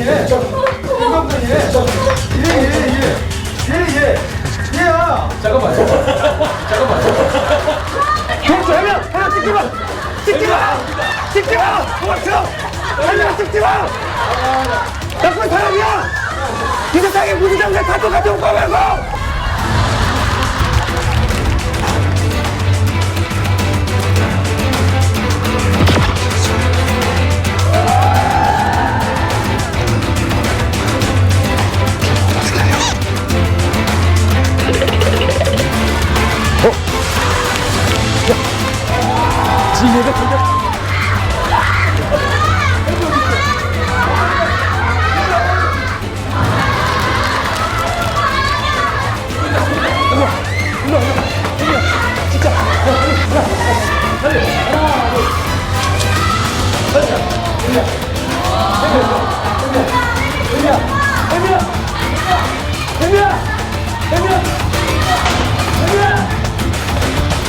얘. 이거보다 얘. 얘, 얘, 얘. 얘, 얘. 얘야. 잠깐만. 잠깐만. 됐어, 해면! 해면 찍지 마! 찍지 마! 찍지 마! 도망쳐! 해면 찍지 마! 나쁜 사람이야! 이 세상에 무슨 장사 다올 거면서! 지혜가 근데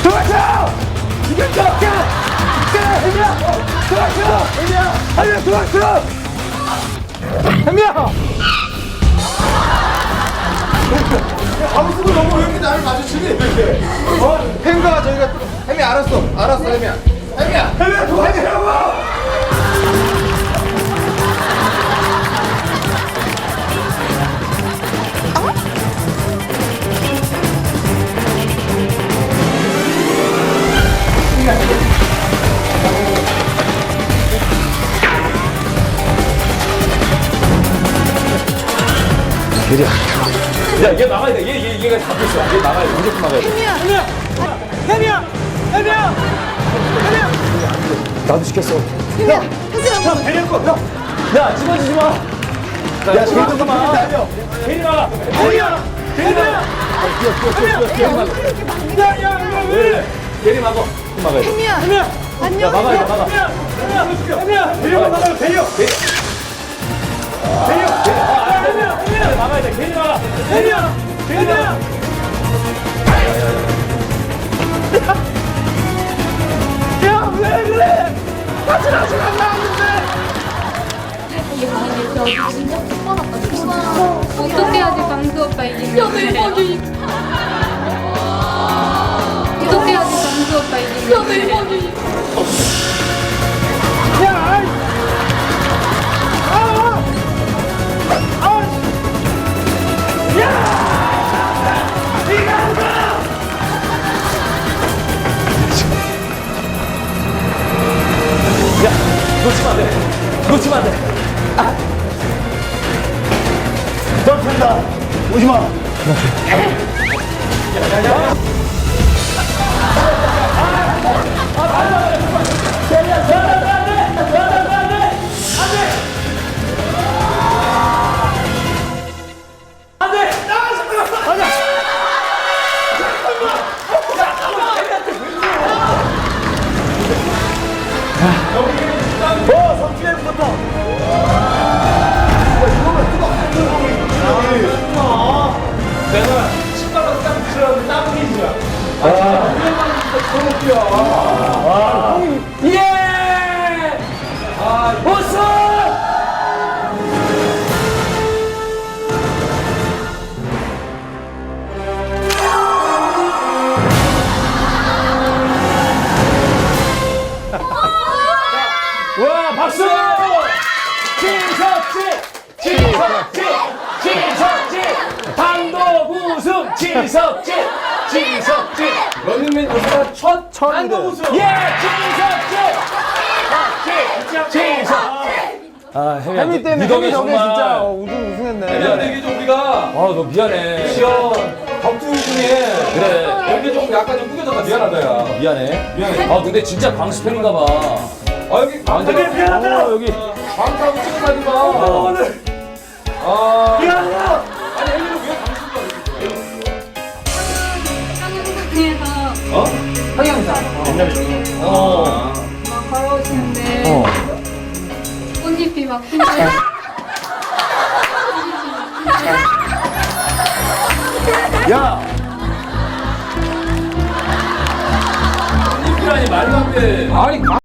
도망쳐! 이겼어! 가! 가! 혜미야! 도망쳐! 혜미야! 혜미야 도망쳐! 혜미야! 아무튼 너무 왜 이렇게 나를 마주치니? 어? 햄가 저희가 햄이 알았어. 알았어 햄이야. 햄이야. 혜미야 도망치라고! 야, 얘 나가야 돼. 얘, 얘, 얘가 잡고 있어. 얘 나가야 돼. 무조건 나가야 돼. 혜미야! 혜미야! 혜미야! 혜미야! 나도 시켰어. 야! 혜미야 거! 야! 야, 집어주지 마. 야, 좀 마. 괜히 나가. 혜미야! 혜미야! 혜미야! 야! 야! 이거 왜! 괜히 막어. 막아야 돼. 혜미야! 야, 안녕! 막아야 돼, 막아. 혜미야! 혜미야! 혜미야! 대리만 나가요 대리요! 막아. 혜미야! 혜미야! 야! 왜 그래! 같이 나왔는데! 야, 진짜 콧바닥 진짜. 어떻게 해야지 강수 오빠 이기는 야, 대박이. 어떻 간다! 오지 마! 어, 예! 아, 우승! 와, 박수! 지석지! 지석지! 지석지! 단독 우승! 지석지! 지석지! 런닝맨 요새가 첫 단독 우승! 예! 지석지! 지석지! 아, 혜미, 혜미 때문에 혜미 덕에 진짜 어, 우승 우승했네. 이게 좀 우리가. 아, 너 미안해. 시연, 덕주 중에. 그래. 여기 좀 약간 좀 꾸겨졌다. 미안하다, 야. 미안해. 미안해. 아, 근데 진짜 광수 팬인가 봐. 아, 여기 광수. 혜미 미안하다. 어, 여기. 광수하고 찍어가지고. 어, 오늘. 어? 항양사. 어. 막 걸어오시는데 어. 꽃잎이 막 핀데 야! 이라니 말도 안 돼. 아니,